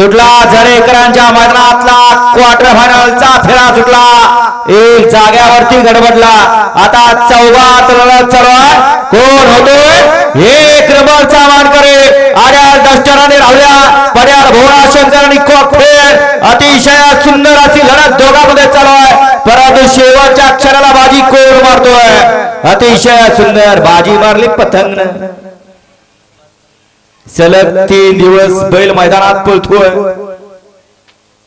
सुटला झरेकरांच्या मैदानातला क्वार्टर फायनलचा फेरा सुटला. एक जाग्यावरती गडबडला. आता चौघात लढत चालू आहे कोण होतोय? एक नंबरचा मानकरी आर्या डस्टराने राहुल्या. पड्यार भोळा शंकर आणि कोकफेर अतिशय सुंदर अशी लढत दोघांमध्ये चालू आहे परंतु शेवटच्या क्षणाला बाजी कोण मारतोय? अतिशय सुंदर बाजी मारली पतंग सलग तीन दिवस बैल मैदानात पळतोय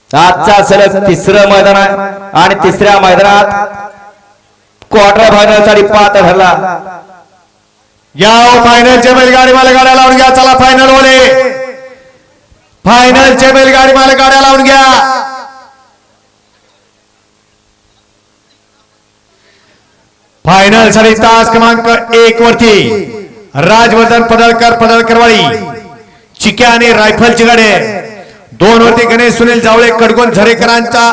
आजचा सलग तिसरं मैदान आहे आणि तिसऱ्या मैदानात क्वार्टर फायनलसाठी पात्र ठरला. या फायनलचे बैलगाडी मला गाड्या लावून घ्या. चला फायनल होणे फायनलचे बैलगाडी मला गाड्या लावून घ्या. फायनलसाठी तास क्रमांक एक वरती. राजवर्धन पडळकर पडळकरवाळी चिक्या आणि रायफलची गाडी दोन वरती गणेश सुनील जावळे कडगोन झरेकरांचा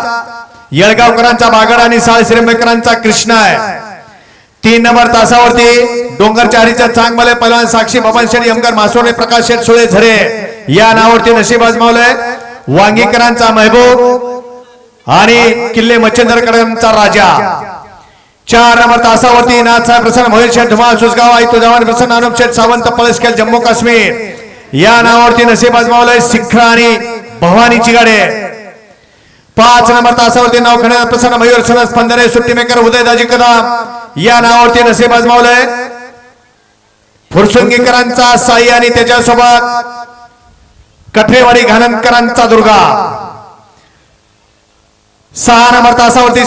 येळगावकरांचा बागड आणि साळशिरंबेकरांचा कृष्णा आहे. तीन नंबर तासावरती डोंगरच्या हरीचा चांगमले पैलवान साक्षी बबन शेठ यमकर मासोडे प्रकाश शेठ सुळे झरे. या नावावरती नशीब आजमावलंय. वांगीकरांचा महबूब आणि किल्ले मच्छिंद्रकरांचा राजा. चार नंबर तासावरती नाथसाहेब प्रसन्न मोहित शेठ धुमाळ सुसगाव आई तुझावान प्रसन्न अनुप शेठ सावंत पळसखेल जम्मू काश्मीर. या नावावरती नसीब आजमावलंय शिखरा आणि भवानीची गाडी पाच नंबर तासावरती नाव खड्या प्रसन्न मयूर सरस पंधरे सुट्टी मेकर उदय दाजी कदम या नावावरती नसीब आजमावलंय फुरसुंगीकरांचा साई आणि त्याच्यासोबत कठेवाडी घाणनकरांचा दुर्गा. सहा नंबर तासावरती